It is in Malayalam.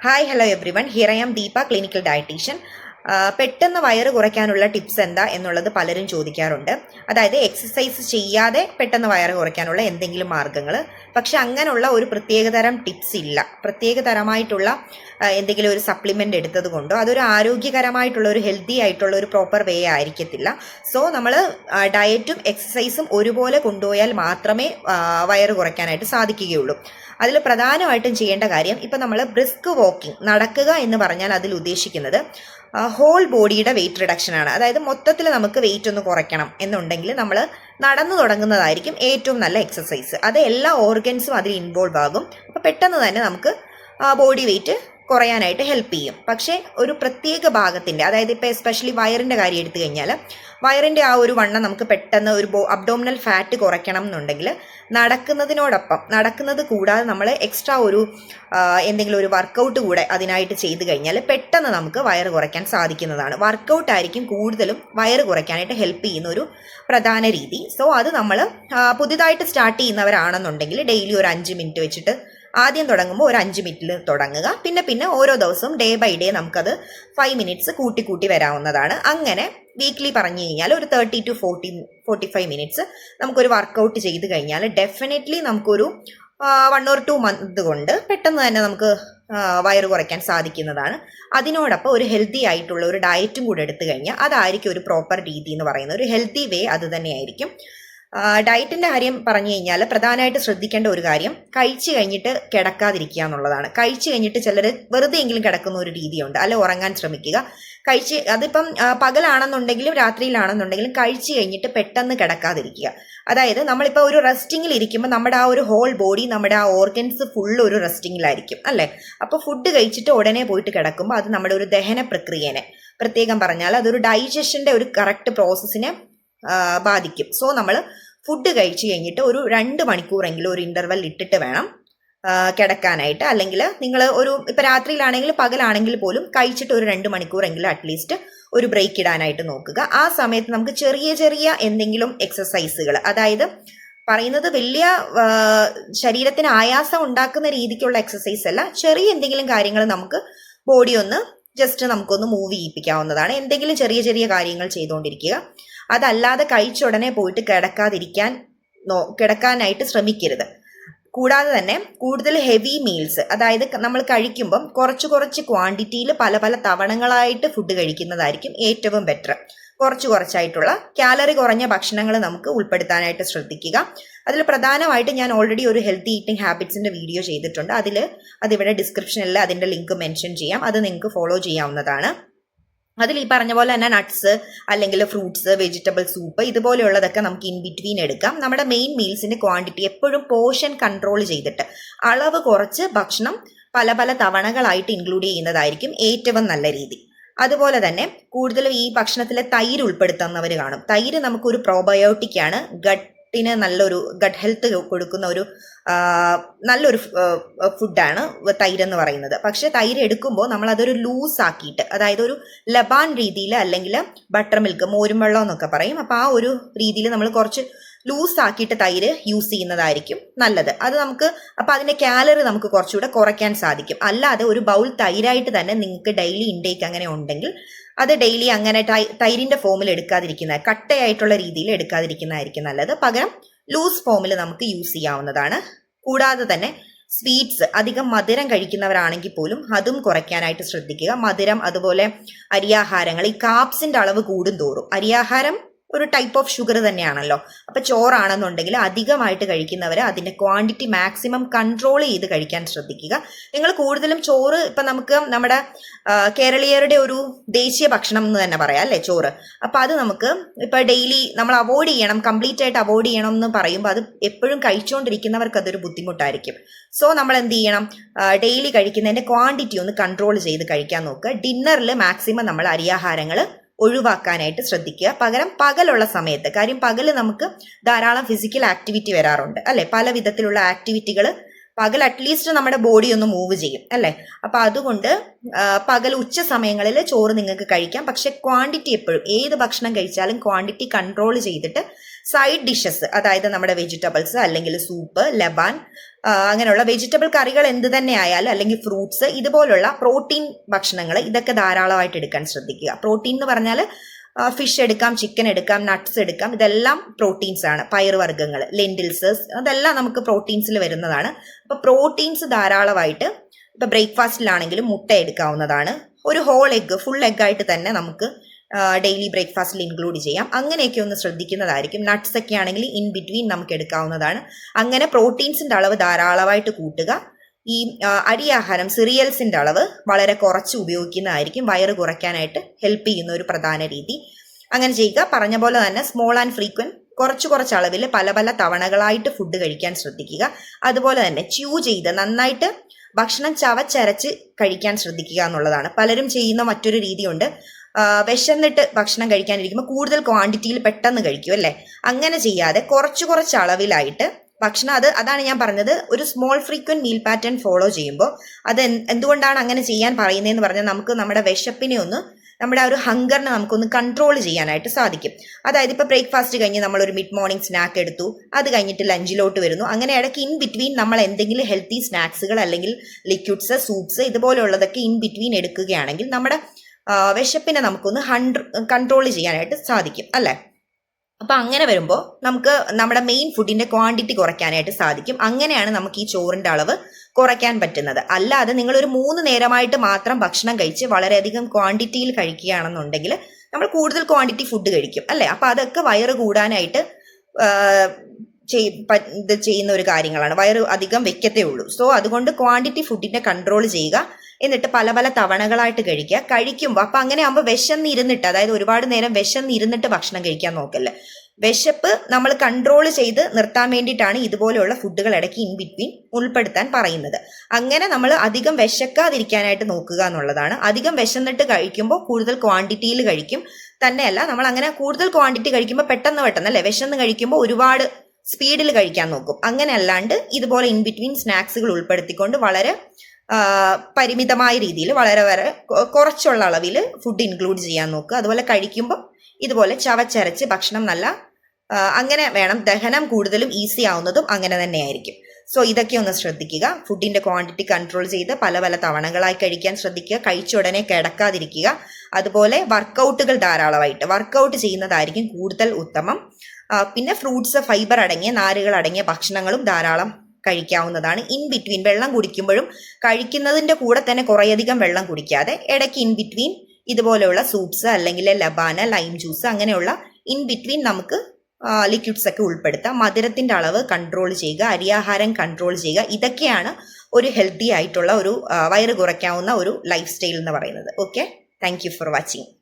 Hi, hello everyone. Here I am Deepa, clinical dietitian. പെട്ടെന്ന് വയറ് കുറയ്ക്കാനുള്ള ടിപ്സ് എന്താ എന്നുള്ളത് പലരും ചോദിക്കാറുണ്ട്. അതായത് എക്സസൈസ് ചെയ്യാതെ പെട്ടെന്ന് വയറ് കുറയ്ക്കാനുള്ള എന്തെങ്കിലും മാർഗങ്ങൾ. പക്ഷെ അങ്ങനെയുള്ള ഒരു പ്രത്യേകതരം ടിപ്സ് ഇല്ല. പ്രത്യേകതരമായിട്ടുള്ള എന്തെങ്കിലും ഒരു സപ്ലിമെന്റ് എടുത്തത് കൊണ്ടോ അതൊരു ആരോഗ്യകരമായിട്ടുള്ള ഒരു ഹെൽത്തി ആയിട്ടുള്ള ഒരു പ്രോപ്പർ വേ ആയിരിക്കത്തില്ല. സോ നമ്മൾ ഡയറ്റും എക്സസൈസും ഒരുപോലെ കൊണ്ടുപോയാൽ മാത്രമേ വയറ് കുറയ്ക്കാനായിട്ട് സാധിക്കുകയുള്ളൂ. അതിൽ പ്രധാനമായിട്ടും ചെയ്യേണ്ട കാര്യം ഇപ്പം നമ്മൾ ബ്രിസ്ക് വാക്കിംഗ് നടക്കുക എന്ന് പറഞ്ഞാൽ അതിൽ ഉദ്ദേശിക്കുന്നത് ഹോൾ ബോഡിയുടെ വെയിറ്റ് റിഡക്ഷൻ ആണ്. അതായത് മൊത്തത്തിൽ നമുക്ക് വെയിറ്റ് ഒന്ന് കുറയ്ക്കണം എന്നുണ്ടെങ്കിൽ നമ്മൾ നടന്നു തുടങ്ങുന്നതായിരിക്കും ഏറ്റവും നല്ല എക്സസൈസ് അത് എല്ലാ ഓർഗൻസും അതിൽ ഇൻവോൾവ് ആകും. അപ്പോൾ പെട്ടെന്ന് തന്നെ നമുക്ക് ബോഡി വെയിറ്റ് കുറയാനായിട്ട് ഹെൽപ്പ് ചെയ്യും. പക്ഷേ ഒരു പ്രത്യേക ഭാഗത്തിന്റെ അതായത് ഇപ്പോൾ എസ്പെഷ്യലി വയറിന്റെ കാര്യം എടുത്തു കഴിഞ്ഞാൽ വയറിന്റെ ആ ഒരു വണ്ണം നമുക്ക് പെട്ടെന്ന് ഒരു ബോ അബ്ഡോമിനൽ ഫാറ്റ് കുറയ്ക്കണം എന്നുണ്ടെങ്കിൽ നടക്കുന്നതിനോടൊപ്പം നടക്കുന്നത് കൂടാതെ നമ്മൾ എക്സ്ട്രാ ഒരു എന്തെങ്കിലും ഒരു വർക്കൗട്ട് കൂടെ അതിനായിട്ട് ചെയ്തു കഴിഞ്ഞാൽ പെട്ടെന്ന് നമുക്ക് വയറ് കുറയ്ക്കാൻ സാധിക്കുന്നതാണ്. വർക്കൗട്ട് ആയിരിക്കും കൂടുതലും വയറ് കുറയ്ക്കാനായിട്ട് ഹെൽപ്പ് ചെയ്യുന്ന ഒരു പ്രധാന രീതി. സോ അത് നമ്മൾ പുതിയതായിട്ട് സ്റ്റാർട്ട് ചെയ്യുന്നവരാണെന്നുണ്ടെങ്കിൽ ഡെയിലി ഒരു അഞ്ച് മിനിറ്റ് വെച്ചിട്ട് ആദ്യം തുടങ്ങുമ്പോൾ ഒരു അഞ്ച് മിനിറ്റിൽ തുടങ്ങുക. പിന്നെ പിന്നെ ഓരോ ദിവസവും ഡേ ബൈ ഡേ നമുക്കത് ഫൈവ് മിനിറ്റ്സ് കൂട്ടി കൂട്ടി വരാവുന്നതാണ്. അങ്ങനെ വീക്ക്ലി പറഞ്ഞു കഴിഞ്ഞാൽ ഒരു thirty to forty forty five minutes നമുക്കൊരു വർക്കൗട്ട് ചെയ്ത് കഴിഞ്ഞാൽ ഡെഫിനറ്റ്ലി നമുക്കൊരു വൺ ഓർ ടു മന്ത് കൊണ്ട് പെട്ടെന്ന് തന്നെ നമുക്ക് വയറ് കുറയ്ക്കാൻ സാധിക്കുന്നതാണ്. അതിനോടൊപ്പം ഒരു ഹെൽത്തി ആയിട്ടുള്ള ഒരു ഡയറ്റും കൂടെ എടുത്തു കഴിഞ്ഞാൽ അതായിരിക്കും ഒരു പ്രോപ്പർ രീതി എന്ന് പറയുന്നത്. ഒരു ഹെൽത്തി വേ അത് തന്നെയായിരിക്കും. ഡയറ്റിന്റെ കാര്യം പറഞ്ഞു കഴിഞ്ഞാൽ പ്രധാനമായിട്ട് ശ്രദ്ധിക്കേണ്ട ഒരു കാര്യം കഴിച്ചു കഴിഞ്ഞിട്ട് കിടക്കാതിരിക്കുക എന്നുള്ളതാണ്. കഴിച്ചു കഴിഞ്ഞിട്ട് ചിലർ വെറുതെ എങ്കിലും കിടക്കുന്ന ഒരു രീതിയുണ്ട്. അല്ലെ ഉറങ്ങാൻ ശ്രമിക്കുക. കഴിച്ച് അതിപ്പം പകലാണെന്നുണ്ടെങ്കിലും രാത്രിയിലാണെന്നുണ്ടെങ്കിലും കഴിച്ചു കഴിഞ്ഞിട്ട് പെട്ടെന്ന് കിടക്കാതിരിക്കുക. അതായത് നമ്മളിപ്പോൾ ഒരു റെസ്റ്റിങ്ങിൽ ഇരിക്കുമ്പോൾ നമ്മുടെ ആ ഒരു ഹോൾ ബോഡി നമ്മുടെ ആ ഓർഗൻസ് ഫുൾ ഒരു റെസ്റ്റിങ്ങിലായിരിക്കും. അല്ലേ? അപ്പോൾ ഫുഡ് കഴിച്ചിട്ട് ഉടനെ പോയിട്ട് കിടക്കുമ്പോൾ അത് നമ്മുടെ ഒരു ദഹന പ്രക്രിയനെ പ്രത്യേകം പറഞ്ഞാൽ അതൊരു ഡൈജഷന്റെ ഒരു കറക്റ്റ് പ്രോസസ്സിനെ ബാധിക്കും. സോ നമ്മൾ ഫുഡ് കഴിച്ച് കഴിഞ്ഞിട്ട് ഒരു രണ്ട് മണിക്കൂറെങ്കിലും ഒരു ഇന്റർവെൽ ഇട്ടിട്ട് വേണം കിടക്കാനായിട്ട്. അല്ലെങ്കിൽ നിങ്ങൾ ഒരു ഇപ്പം രാത്രിയിലാണെങ്കിൽ പകലാണെങ്കിൽ പോലും കഴിച്ചിട്ട് ഒരു രണ്ട് മണിക്കൂറെങ്കിലും അറ്റ്ലീസ്റ്റ് ഒരു ബ്രേക്ക് ഇടാനായിട്ട് നോക്കുക. ആ സമയത്ത് നമുക്ക് ചെറിയ ചെറിയ എന്തെങ്കിലും എക്സസൈസുകൾ അതായത് പറയുന്നത് വലിയ ശരീരത്തിന് ആയാസം ഉണ്ടാക്കുന്ന രീതിക്കുള്ള എക്സസൈസ് അല്ല. ചെറിയ എന്തെങ്കിലും കാര്യങ്ങൾ നമുക്ക് ബോഡി ഒന്ന് ജസ്റ്റ് നമുക്കൊന്ന് മൂവ് ചെയ്യിപ്പിക്കാവുന്നതാണ്. എന്തെങ്കിലും ചെറിയ ചെറിയ കാര്യങ്ങൾ ചെയ്തുകൊണ്ടിരിക്കുക അതല്ലാതെ കഴിച്ചുടനെ പോയിട്ട് കിടക്കാതിരിക്കാൻ നോ കിടക്കാനായിട്ട് ശ്രമിക്കരുത്. കൂടാതെ തന്നെ കൂടുതൽ ഹെവി മീൽസ് അതായത് നമ്മൾ കഴിക്കുമ്പം കുറച്ച് കുറച്ച് ക്വാണ്ടിറ്റിയിൽ പല പല തവണങ്ങളായിട്ട് ഫുഡ് കഴിക്കുന്നതായിരിക്കും ഏറ്റവും ബെറ്റർ കുറച്ച് കുറച്ചായിട്ടുള്ള കാലറി കുറഞ്ഞ ഭക്ഷണങ്ങൾ നമുക്ക് ഉൾപ്പെടുത്താനായിട്ട് ശ്രദ്ധിക്കുക. അതിൽ പ്രധാനമായിട്ട് ഞാൻ ഓൾറെഡി ഒരു ഹെൽത്തി ഈറ്റിംഗ് ഹാബിറ്റ്സിന്റെ വീഡിയോ ചെയ്തിട്ടുണ്ട്. അതിൽ അതിവിടെ ഡിസ്ക്രിപ്ഷനിൽ അതിന്റെ ലിങ്ക് മെൻഷൻ ചെയ്യാം. അത് നിങ്ങൾക്ക് ഫോളോ ചെയ്യാവുന്നതാണ്. അതിൽ ഈ പറഞ്ഞ പോലെ തന്നെ നട്ട്സ് അല്ലെങ്കിൽ ഫ്രൂട്ട്സ് വെജിറ്റബിൾ സൂപ്പ് ഇതുപോലെയുള്ളതൊക്കെ നമുക്ക് ഇൻ ബിറ്റ്വീൻ എടുക്കാം. നമ്മുടെ മെയിൻ മീൽസിന്റെ ക്വാണ്ടിറ്റി എപ്പോഴും പോർഷൻ കൺട്രോൾ ചെയ്തിട്ട് അളവ് കുറച്ച് ഭക്ഷണം പല പല തവണകളായിട്ട് ഇൻക്ലൂഡ് ചെയ്യുന്നതായിരിക്കും ഏറ്റവും നല്ല രീതി. അതുപോലെ തന്നെ കൂടുതലും ഈ ഭക്ഷണത്തിലെ തൈര് ഉൾപ്പെടുത്തുന്നവർ കാണും. തൈര് നമുക്കൊരു പ്രോബയോട്ടിക് ആണ്. ഗട്ടിന് നല്ലൊരു ഗട്ട് ഹെൽത്ത് കൊടുക്കുന്ന ഒരു നല്ലൊരു ഫുഡാണ് തൈര് എന്ന് പറയുന്നത്. പക്ഷെ തൈര് എടുക്കുമ്പോൾ നമ്മൾ അതൊരു ലൂസ് ആക്കിയിട്ട് അതായത് ഒരു ലബാൻ രീതിയിൽ അല്ലെങ്കിൽ ബട്ടർ മിൽക്ക് മോരും വെള്ളം എന്നൊക്കെ പറയും. അപ്പോൾ ആ ഒരു രീതിയിൽ നമ്മൾ കുറച്ച് ലൂസ് ആക്കിയിട്ട് തൈര് യൂസ് ചെയ്യുന്നതായിരിക്കും നല്ലത്. അത് നമുക്ക് അപ്പോൾ അതിന്റെ കാലറി നമുക്ക് കുറച്ചുകൂടെ കുറയ്ക്കാൻ സാധിക്കും. അല്ലാതെ ഒരു ബൗൾ തൈരായിട്ട് തന്നെ നിങ്ങൾക്ക് ഡെയിലി ഇൻടേക്ക് അങ്ങനെ ഉണ്ടെങ്കിൽ അത് ഡെയിലി അങ്ങനെ തൈരിന്റെ ഫോമിൽ എടുക്കാതിരിക്കുന്ന കട്ടയായിട്ടുള്ള രീതിയിൽ എടുക്കാതിരിക്കുന്നതായിരിക്കും നല്ലത്. പകരം ലൂസ് ഫോമിൽ നമുക്ക് യൂസ് ചെയ്യാവുന്നതാണ്. കൂടാതെ തന്നെ സ്വീറ്റ്സ് അധികം മധുരം കഴിക്കുന്നവരാണെങ്കിൽ പോലും അതും കുറയ്ക്കാനായിട്ട് ശ്രദ്ധിക്കുക. മധുരം അതുപോലെ അരിയാഹാരങ്ങൾ ഈ കാപ്സിന്റെ അളവ് കൂടും തോറും അരിയാഹാരം ഒരു ടൈപ്പ് ഓഫ് ഷുഗർ തന്നെയാണല്ലോ. അപ്പൊ ചോറാണെന്നുണ്ടെങ്കിൽ അധികമായിട്ട് കഴിക്കുന്നവർ അതിന്റെ ക്വാണ്ടിറ്റി മാക്സിമം കൺട്രോൾ ചെയ്ത് കഴിക്കാൻ ശ്രദ്ധിക്കുക. നിങ്ങൾ കൂടുതലും ചോറ് ഇപ്പൊ നമുക്ക് നമ്മുടെ കേരളീയരുടെ ഒരു ദേശീയ ഭക്ഷണം എന്ന് തന്നെ പറയാം അല്ലേ ചോറ്. അപ്പൊ അത് നമുക്ക് ഇപ്പൊ ഡെയിലി നമ്മൾ അവോയ്ഡ് ചെയ്യണം കംപ്ലീറ്റ് ആയിട്ട് അവോയ്ഡ് ചെയ്യണം എന്ന് പറയുമ്പോൾ അത് എപ്പോഴും കഴിച്ചുകൊണ്ടിരിക്കുന്നവർക്ക് അതൊരു ബുദ്ധിമുട്ടായിരിക്കും. സോ നമ്മൾ എന്ത് ചെയ്യണം? ഡെയിലി കഴിക്കുന്നതിന്റെ ക്വാണ്ടിറ്റി ഒന്ന് കൺട്രോൾ ചെയ്ത് കഴിക്കാൻ നോക്കുക. ഡിന്നറിൽ മാക്സിമം നമ്മൾ അരിയാഹാരങ്ങൾ ഒഴിവാക്കാനായിട്ട് ശ്രദ്ധിക്കുക. പകരം പകലുള്ള സമയത്ത് കാര്യം പകൽ നമുക്ക് ധാരാളം ഫിസിക്കൽ ആക്ടിവിറ്റി വരാറുണ്ട്. അല്ലെ? പല വിധത്തിലുള്ള ആക്ടിവിറ്റികൾ പകൽ അറ്റ്ലീസ്റ്റ് നമ്മുടെ ബോഡി ഒന്ന് മൂവ് ചെയ്യും അല്ലേ? അപ്പൊ അതുകൊണ്ട് പകൽ ഉച്ച സമയങ്ങളിൽ ചോറ് നിങ്ങൾക്ക് കഴിക്കാം. പക്ഷെ ക്വാണ്ടിറ്റി എപ്പോഴും ഏത് ഭക്ഷണം കഴിച്ചാലും ക്വാണ്ടിറ്റി കൺട്രോൾ ചെയ്തിട്ട് സൈഡ് ഡിഷസ് അതായത് നമ്മുടെ വെജിറ്റബിൾസ് അല്ലെങ്കിൽ സൂപ്പ് ലബാൻ അങ്ങനെയുള്ള വെജിറ്റബിൾ കറികൾ എന്ത് തന്നെ ആയാലും അല്ലെങ്കിൽ ഫ്രൂട്ട്സ് ഇതുപോലുള്ള പ്രോട്ടീൻ ഭക്ഷണങ്ങൾ ഇതൊക്കെ ധാരാളമായിട്ട് എടുക്കാൻ ശ്രദ്ധിക്കുക. പ്രോട്ടീൻ എന്ന് പറഞ്ഞാൽ ഫിഷ് എടുക്കാം ചിക്കൻ എടുക്കാം നട്ട്സ് എടുക്കാം. ഇതെല്ലാം പ്രോട്ടീൻസ് ആണ്. പയറുവർഗങ്ങൾ ലെൻഡിൽസ് അതെല്ലാം നമുക്ക് പ്രോട്ടീൻസിൽ വരുന്നതാണ്. അപ്പോൾ പ്രോട്ടീൻസ് ധാരാളമായിട്ട് ഇപ്പൊ ബ്രേക്ക്ഫാസ്റ്റിലാണെങ്കിലും മുട്ട എടുക്കാവുന്നതാണ്. ഒരു ഹോൾ എഗ്ഗ് ഫുൾ എഗ് ആയിട്ട് തന്നെ നമുക്ക് ഡെയിലി ബ്രേക്ക്ഫാസ്റ്റിൽ ഇൻക്ലൂഡ് ചെയ്യാം. അങ്ങനെയൊക്കെ ഒന്ന് ശ്രദ്ധിക്കുന്നതായിരിക്കും. നട്ട്സ് ഒക്കെ ആണെങ്കിൽ ഇൻ ബിറ്റ്വീൻ നമുക്ക് എടുക്കാവുന്നതാണ്. അങ്ങനെ പ്രോട്ടീൻസിന്റെ അളവ് ധാരാളമായിട്ട് കൂട്ടുക. ഈ അരിയാഹാരം സിറിയൽസിന്റെ അളവ് വളരെ കുറച്ച് ഉപയോഗിക്കുന്നതായിരിക്കും. വയറ് കുറയ്ക്കാനായിട്ട് ഹെൽപ്പ് ചെയ്യുന്ന ഒരു പ്രധാന രീതി. അങ്ങനെ ചെയ്യുക. പറഞ്ഞ പോലെ തന്നെ സ്മോൾ ആൻഡ് ഫ്രീക്വന്റ് കുറച്ച് കുറച്ച് അളവിൽ പല പല തവണകളായിട്ട് ഫുഡ് കഴിക്കാൻ ശ്രദ്ധിക്കുക. അതുപോലെ തന്നെ ച്യൂ ചെയ്ത് നന്നായിട്ട് ഭക്ഷണം ചവച്ചരച്ച് കഴിക്കാൻ ശ്രദ്ധിക്കുക എന്നുള്ളതാണ്. പലരും ചെയ്യുന്ന മറ്റൊരു രീതിയുണ്ട്. വിശന്നിട്ട് ഭക്ഷണം കഴിക്കാനിരിക്കുമ്പോൾ കൂടുതൽ ക്വാണ്ടിറ്റിയിൽ പെട്ടെന്ന് കഴിക്കും അല്ലേ? അങ്ങനെ ചെയ്യാതെ കുറച്ച് കുറച്ച് അളവിലായിട്ട് ഭക്ഷണം അത് അതാണ് ഞാൻ പറഞ്ഞത്. ഒരു small frequent meal pattern follow ചെയ്യുമ്പോൾ അത് എന്തുകൊണ്ടാണ് അങ്ങനെ ചെയ്യാൻ പറയുന്നതെന്ന് പറഞ്ഞാൽ നമുക്ക് നമ്മുടെ വിശപ്പിനെ ഒന്ന് നമ്മുടെ ആ ഒരു ഹങ്കറിനെ നമുക്കൊന്ന് കൺട്രോൾ ചെയ്യാനായിട്ട് സാധിക്കും. അതായത് ഇപ്പോൾ ബ്രേക്ക്ഫാസ്റ്റ് കഴിഞ്ഞ് നമ്മൾ ഒരു മിഡ് മോർണിംഗ് സ്നാക്ക് എടുത്തു. അത് കഴിഞ്ഞിട്ട് ലഞ്ചിലോട്ട് വരുന്നു. അങ്ങനെ ഇടയ്ക്ക് ഇൻ ബിറ്റ്വീൻ നമ്മൾ എന്തെങ്കിലും ഹെൽത്തി സ്നാക്സുകൾ അല്ലെങ്കിൽ ലിക്വിഡ്സ് സൂപ്സ് ഇതുപോലെയുള്ളതൊക്കെ ഇൻ ബിറ്റ്വീൻ എടുക്കുകയാണെങ്കിൽ നമ്മുടെ വിശപ്പിനെ നമുക്കൊന്ന് ഹൺഡ്ര കൺട്രോൾ ചെയ്യാനായിട്ട് സാധിക്കും. അല്ലേ? അപ്പൊ അങ്ങനെ വരുമ്പോൾ നമുക്ക് നമ്മുടെ മെയിൻ ഫുഡിന്റെ ക്വാണ്ടിറ്റി കുറയ്ക്കാനായിട്ട് സാധിക്കും. അങ്ങനെയാണ് നമുക്ക് ഈ ചോറിന്റെ അളവ് കുറയ്ക്കാൻ പറ്റുന്നത്. അല്ലാതെ നിങ്ങൾ ഒരു മൂന്ന് നേരമായിട്ട് മാത്രം ഭക്ഷണം കഴിച്ച് വളരെയധികം ക്വാണ്ടിറ്റിയിൽ കഴിക്കുകയാണെന്നുണ്ടെങ്കിൽ നമ്മൾ കൂടുതൽ ക്വാണ്ടിറ്റി ഫുഡ് കഴിക്കും അല്ലേ? അപ്പൊ അതൊക്കെ വയറ് കൂടാനായിട്ട് ഇത് ചെയ്യുന്ന ഒരു കാര്യങ്ങളാണ്. വയറ് അധികം വെക്കത്തേ ഉള്ളൂ. സോ അതുകൊണ്ട് ക്വാണ്ടിറ്റി ഫുഡിനെ കൺട്രോൾ ചെയ്യുക എന്നിട്ട് പല പല തവണകളായിട്ട് കഴിക്കുക. കഴിക്കുമ്പോൾ അപ്പൊ അങ്ങനെ ആകുമ്പോൾ വിശന്നിരുന്നിട്ട് അതായത് ഒരുപാട് നേരം വിശന്നിരുന്നിട്ട് ഭക്ഷണം കഴിക്കാൻ നോക്കല്ലേ വിശപ്പ് നമ്മൾ കൺട്രോൾ ചെയ്ത് നിർത്താൻ വേണ്ടിയിട്ടാണ് ഇതുപോലെയുള്ള ഫുഡുകൾ ഇടയ്ക്ക് ഇൻ ബിറ്റ്വീൻ ഉൾപ്പെടുത്താൻ പറയുന്നത്. അങ്ങനെ നമ്മൾ അധികം വിശക്കാതിരിക്കാനായിട്ട് നോക്കുക എന്നുള്ളതാണ്. അധികം വിശന്നിട്ട് കഴിക്കുമ്പോൾ കൂടുതൽ ക്വാണ്ടിറ്റിയിൽ കഴിക്കും. തന്നെയല്ല നമ്മൾ അങ്ങനെ കൂടുതൽ ക്വാണ്ടിറ്റി കഴിക്കുമ്പോൾ പെട്ടെന്ന് പെട്ടെന്ന് അല്ലേ വിശന്ന് കഴിക്കുമ്പോൾ ഒരുപാട് സ്പീഡിൽ കഴിക്കാൻ നോക്കും. അങ്ങനെ അല്ലാണ്ട് ഇതുപോലെ ഇൻ ബിറ്റ്വീൻ സ്നാക്സുകൾ ഉൾപ്പെടുത്തിക്കൊണ്ട് വളരെ പരിമിതമായ രീതിയിൽ വളരെ വളരെ കുറച്ചുള്ള അളവിൽ ഫുഡ് ഇൻക്ലൂഡ് ചെയ്യാൻ നോക്കുക. അതുപോലെ കഴിക്കുമ്പോൾ ഇതുപോലെ ചവച്ചരച്ച് ഭക്ഷണം നല്ല അങ്ങനെ വേണം. ദഹനം കൂടുതലും ഈസി ആവുന്നതും അങ്ങനെ തന്നെയായിരിക്കും. സോ ഇതൊക്കെ ഒന്ന് ശ്രദ്ധിക്കുക. ഫുഡിന്റെ ക്വാണ്ടിറ്റി കൺട്രോൾ ചെയ്ത് പല പല തവണകളായി കഴിക്കാൻ ശ്രദ്ധിക്കുക. കഴിച്ച ഉടനെ കിടക്കാതിരിക്കുക. അതുപോലെ വർക്കൗട്ടുകൾ ധാരാളമായിട്ട്. വർക്കൗട്ട് ചെയ്യുന്നതായിരിക്കും കൂടുതൽ ഉത്തമം. പിന്നെ ഫ്രൂട്ട്സ് ഫൈബർ അടങ്ങിയ നാരുകൾ അടങ്ങിയ ഭക്ഷണങ്ങളും ധാരാളം കഴിക്കാവുന്നതാണ്. ഇൻ ബിറ്റ്വീൻ വെള്ളം കുടിക്കുമ്പോഴും കഴിക്കുന്നതിന്റെ കൂടെ തന്നെ കുറേയധികം വെള്ളം കുടിക്കാതെ ഇടയ്ക്ക് ഇൻ ബിറ്റ്വീൻ ഇതുപോലെയുള്ള സൂപ്സ് അല്ലെങ്കിൽ ലബാന ലൈം ജ്യൂസ് അങ്ങനെയുള്ള ഇൻ ബിറ്റ്വീൻ നമുക്ക് ലിക്വിഡ്സ് ഒക്കെ ഉൾപ്പെടുത്താം. മധുരത്തിന്റെ അളവ് കൺട്രോൾ ചെയ്യുക അരിയാഹാരം കൺട്രോൾ ചെയ്യുക. ഇതൊക്കെയാണ് ഒരു ഹെൽത്തി ആയിട്ടുള്ള ഒരു വയറ് കുറയ്ക്കാവുന്ന ഒരു ലൈഫ് സ്റ്റൈൽ എന്ന് പറയുന്നത്. Okay thank for watching